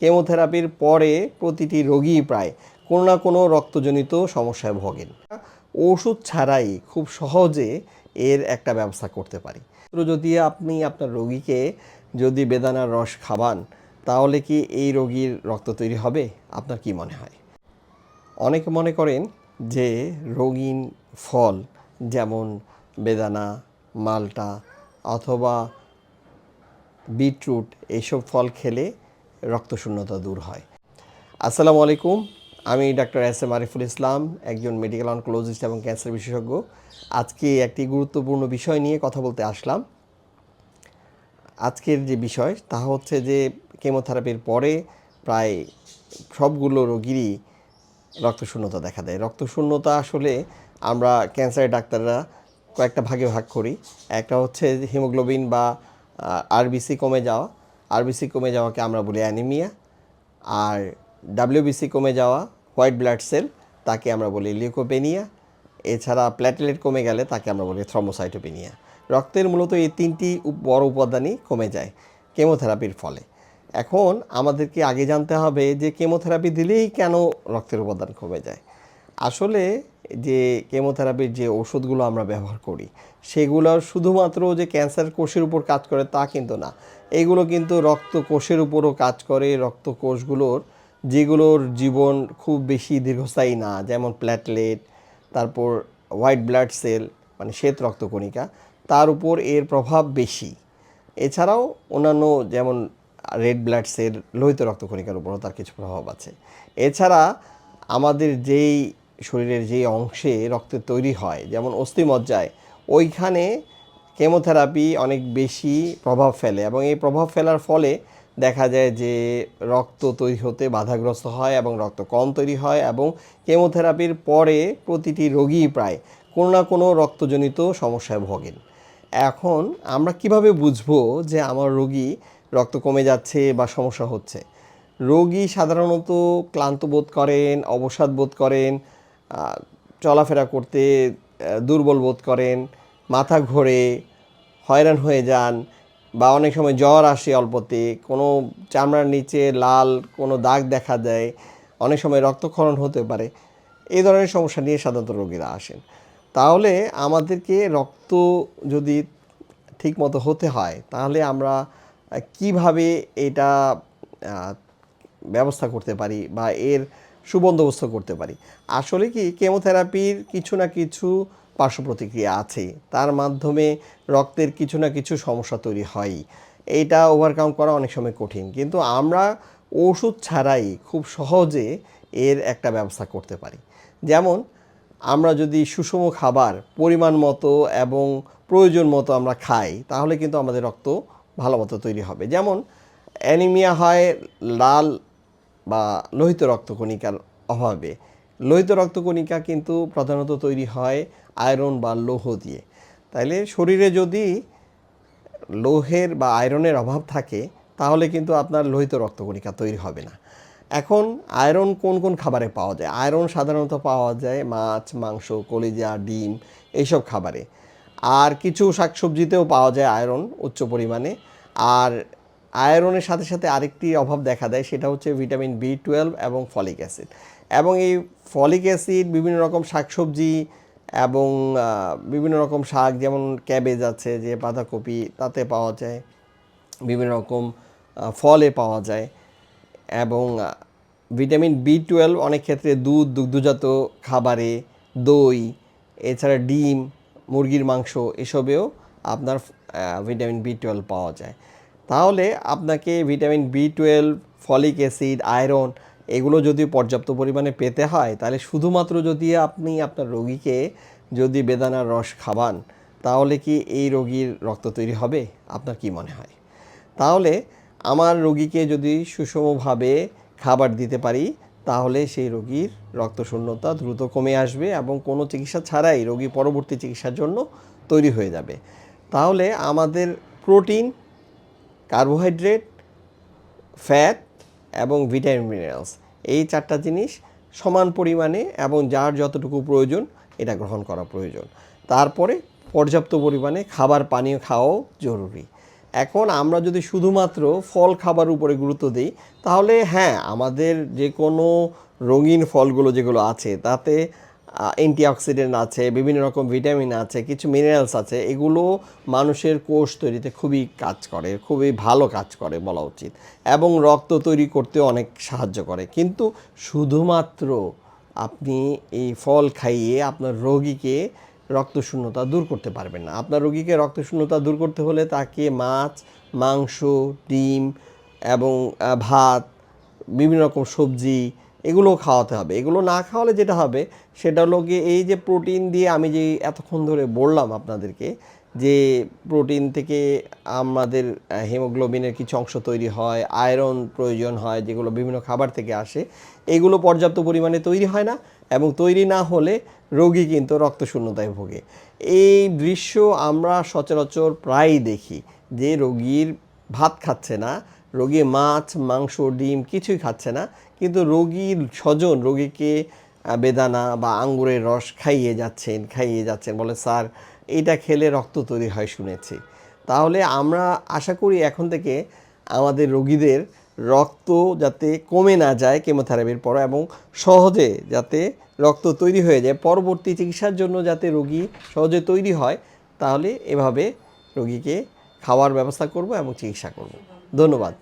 কেমোথেরাপির পরে প্রতিটি রোগী প্রায় কোনো না কোনো রক্তজনিত সমস্যায় ভোগেন। ওষুধ ছাড়াই খুব সহজে এর একটা ব্যবস্থা করতে পারি। যদি আপনি আপনার রোগীকে যদি বেদানার রস খাওয়ান, তাহলে কি এই রোগীর রক্ত তৈরি হবে? আপনার কি মনে হয়? অনেকে মনে করেন যে রঙিন ফল, যেমন বেদানা, মালটা অথবা বিটরুট এইসব ফল খেলে রক্তশূন্যতা দূর হয়। আসসালামু আলাইকুম, আমি doctor S M Ariful Islam, একজন মেডিকেল অনকোলজিস্ট এবং ক্যান্সার বিশেষজ্ঞ। আজকে একটি গুরুত্বপূর্ণ বিষয় নিয়ে কথা বলতে আসলাম। আজকের যে বিষয় তা হচ্ছে যে কেমোথেরাপির পরে প্রায় সবগুলো রোগীরই রক্তশূন্যতা দেখা দেয়। রক্তশূন্যতা আসলে আমরা ক্যান্সারের ডাক্তাররা কয়েকটা ভাগে ভাগ করি। একটা হচ্ছে হিমোগ্লোবিন বা আরবিসি কমে যাওয়া আরবিসি কমে যাওয়াকে আমরা বলি অ্যানিমিয়া আর ডাব্লিউবিসি কমে যাওয়া হোয়াইট ব্লাড সেল তাকে আমরা বলি লিউকোপেনিয়া এছাড়া প্ল্যাটেলেট কমে গেলে তাকে আমরা বলি থ্রম্বোসাইটোপেনিয়া রক্তের মূলত এই তিনটি বড় উপাদানই কমে যায় কেমোথেরাপির ফলে। এখন আমাদেরকে আগে জানতে হবে যে কেমোথেরাপি দিলেই কেন রক্তের উপাদান কমে যায়। আসলে যে কেমোথেরাপির যে ওষুধগুলো আমরা ব্যবহার করি সেগুলো শুধুমাত্র যে ক্যান্সার কোষের উপর কাজ করে তা কিন্তু না। এগুলো কিন্তু রক্ত কোষের উপরও কাজ করে। রক্ত কোষগুলোর যেগুলোর জীবন খুব বেশি দীর্ঘস্থায়ী না, যেমন প্ল্যাটলেট তারপর হোয়াইট ব্লাড সেল মানে শ্বেত রক্তকণিকা, তার উপর এর প্রভাব বেশি। এছাড়াও অন্যান্য যেমন রেড ব্লাড সেল লোহিত রক্তকণিকার উপরও তার কিছু প্রভাব আছে। এছাড়া আমাদের যেই শরীরের যেই অংশে রক্তের তৈরি হয়, যেমন অস্থিমজ্জায় ওইখানে কেমোথেরাপি অনেক বেশি প্রভাব ফেলে এবং এই প্রভাব ফেলার ফলে দেখা যায় যে রক্ত তৈরি হতে বাধাগ্রস্ত হয় এবং রক্ত কম তৈরি হয় এবং কেমোথেরাপির পরে প্রতিটি রোগী প্রায় কোনো না কোনো রক্তজনিত সমস্যায় ভোগেন। এখন আমরা কীভাবে বুঝব যে আমার রোগী রক্ত কমে যাচ্ছে বা সমস্যা হচ্ছে? রোগী সাধারণত ক্লান্ত বোধ করেন, অবসাদ বোধ করেন চলাফেরা করতে দুর্বল বোধ করেন মাথা ঘোরে, হয়রান হয়ে যান বা অনেক সময় জ্বর আসে অল্পতে, কোনো চামড়ার নিচে লাল কোনো দাগ দেখা দেয়, অনেক সময় রক্তক্ষরণ হতে পারে এই ধরনের সমস্যা নিয়ে সাধারণত রোগীরা আসেন। তাহলে আমাদেরকে রক্ত যদি ঠিক মতো হতে হয়, তাহলে আমরা কীভাবে এটা ব্যবস্থা করতে পারি বা এর সুবন্দোবস্ত করতে পারি? আসলে কি কেমোথেরাপির কিছু না কিছু পার্শ্ব প্রতিক্রিয়া আছে। তার মাধ্যমে রক্তের কিছু না কিছু সমস্যা তৈরি হয়। এটা ওভারকাম করা অনেক সময় কঠিন। কিন্তু আমরা ওষুধ ছাড়াই খুব সহজে এর একটা ব্যবস্থা করতে পারি। যেমন, আমরা যদি সুষম খাবার পরিমাণ মতো এবং প্রয়োজন মতো আমরা খাই, তাহলে কিন্তু আমাদের রক্ত ভালো মতো তৈরি হবে। যেমন, অ্যানিমিয়া হয় লাল বা লোহিত রক্তকণিকার অভাবে। লোহিত রক্তকণিকা কিন্তু প্রধানত তৈরি হয় আয়রন বা লৌহ দিয়ে। তাইলে শরীরে যদি লোহের বা আয়রনের অভাব থাকে, তাহলে কিন্তু আপনার লোহিত রক্তকণিকা তৈরি হবে না। এখন আয়রন কোন কোন খাবারে পাওয়া যায়? আয়রন সাধারণত পাওয়া যায় মাছ, মাংস, কলিজা, ডিম, এইসব খাবারে। আর কিছু শাকসবজিতেও পাওয়া যায় আয়রন উচ্চ পরিমাণে। আর আয়রনের সাথে সাথে আরেকটি অভাব দেখা দেয়, সেটা হচ্ছে ভিটামিন বি টুয়েলভ এবং ফলিক অ্যাসিড। এবং এই ফলিক অ্যাসিড, বিভিন্ন রকম শাকসবজি এবং বিভিন্ন রকম শাক, যেমন ক্যাবেজ আছে যে বাঁধাকপি, তাতে পাওয়া যায়। বিভিন্ন রকম ফলে পাওয়া যায়। এবং ভিটামিন বি টুয়েলভ অনেক ক্ষেত্রে দুধ, দুগ্ধজাত খাবারে, দই, এছাড়া ডিম, মুরগির মাংস, এসবেও আপনার ভিটামিন বি টুয়েলভ পাওয়া যায়। তাহলে আপনাকে vitamin B twelve folic acid, iron এগুলো যদি পর্যাপ্ত পরিমাণে পেতে হয়, তাহলে শুধুমাত্র যদি আপনি আপনার রোগীকে যদি বেদানার রস খাওয়ান, তাহলে কি এই রোগীর রক্ত তৈরি হবে? আপনার কি মনে হয়? তাহলে আমার রোগীকে যদি সুষমভাবে খাবার দিতে পারি, তাহলে সেই রোগীর রক্তশূন্যতা দ্রুত কমে আসবে এবং কোনো চিকিৎসা ছাড়াই রোগী পরবর্তী চিকিৎসার জন্য তৈরি হয়ে যাবে। তাহলে আমাদের প্রোটিন, কার্বোহাইড্রেট, ফ্যাট এবং ভিটামিন মিনারেলস। এই চারটা জিনিস সমান পরিমাণে এবং যার যতটুকু প্রয়োজন, এটা গ্রহণ করা প্রয়োজন। তারপরে পর্যাপ্ত পরিমাণে খাবার পানীয় খাওয়াও জরুরি। এখন আমরা যদি শুধুমাত্র ফল খাবার উপরে গুরুত্ব দিই, তাহলে হ্যাঁ আমাদের যে কোনো রঙিন ফলগুলো যেগুলো আছে, তাতে অ্যান্টিঅক্সিডেন্ট আছে, বিভিন্ন রকম ভিটামিন আছে, কিছু মিনারেলস আছে, এগুলো মানুষের কোষ তৈরিতে খুবই কাজ করে, খুবই ভালো কাজ করে বলা উচিত। এবং রক্ত তৈরি করতে অনেক সাহায্য করে। কিন্তু শুধুমাত্র আপনি এই ফল খাইয়ে আপনার রোগীকে রক্তশূন্যতা দূর করতে পারবেন না। আপনার রোগীকে রক্তশূন্যতা দূর করতে হলে তাকে মাছ, মাংস, ডিম এবং ভাত, বিভিন্ন রকম সবজি এগুলো খাওয়াতে হবে। এগুলো না খাওয়ালে যেটা হবে, সেটা হলো গিয়ে এই যে প্রোটিন দিয়ে আমি যে এতক্ষণ ধরে বললাম আপনাদেরকে যে প্রোটিন থেকে আমাদের হিমোগ্লোবিনের কিছু অংশ তৈরি হয় আয়রন প্রয়োজন হয়, যেগুলো বিভিন্ন খাবার থেকে আসে, এগুলো পর্যাপ্ত পরিমাণে তৈরি হয় না এবং তৈরি না হলে রোগী কিন্তু রক্তশূন্যতায় ভোগে। এই দৃশ্য আমরা সচরাচর প্রায়ই দেখি যে রোগীর ভাত খাচ্ছে না রোগী মাছ, মাংস, ডিম কিছুই খাচ্ছে না, কিন্তু রোগীর স্বজন, রোগীকে বেদানা বা আঙ্গুরের রস খাইয়ে যাচ্ছেন খাইয়ে যাচ্ছেন। বলে, স্যার, এইটা খেলে রক্ত তৈরি হয় শুনেছি। তাহলে আমরা আশা করি এখন থেকে আমাদের রোগীদের রক্ত যাতে কমে না যায় কেমোথেরাপির পর এবং সহজে যাতে রক্ত তৈরি হয়ে যায়, পরবর্তী চিকিৎসার জন্য যাতে রোগী সহজে তৈরি হয়, তাহলে এভাবে রোগীকে খাওয়ার ব্যবস্থা করব এবং চিকিৎসা করব। ধন্যবাদ।